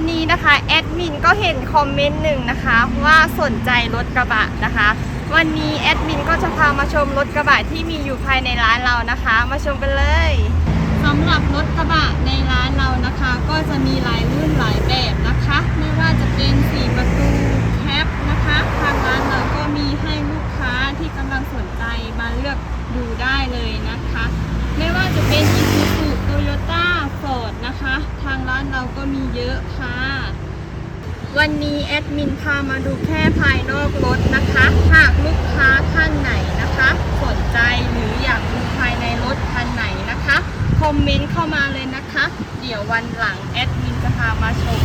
วันนี้นะคะแอดมินก็เห็นคอมเมนต์หนึ่งนะคะว่าสนใจรถกระบะนะคะ วันนี้แอดมินก็จะพามาชมรถกระบะที่มีอยู่ภายในร้านเรานะคะ มาชมกันเลยสำหรับรถกระบะในร้านเรานะคะ ก็จะมีหลายรุ่นหลายแบบนะคะ ไม่ว่าจะเป็น4ประตูแคปนะคะทางร้านเราก็มีให้ลูกค้าที่กำลังสนใจมาเลือกดูได้เลยนะคะ ไม่ว่าจะเป็น Isuzu Toyota Ford นะคะ ทางร้านเราก็มีเยอะค่ะ วันนี้แอดมินพามาดูแค่ภายนอกรถนะคะ หากลูกค้าท่านไหนนะคะ สนใจหรืออยากดูภายในรถคันไหนนะคะ คอมเมนต์เข้ามาเลยนะคะ เดี๋ยววันหลังแอดมินจะพามาชม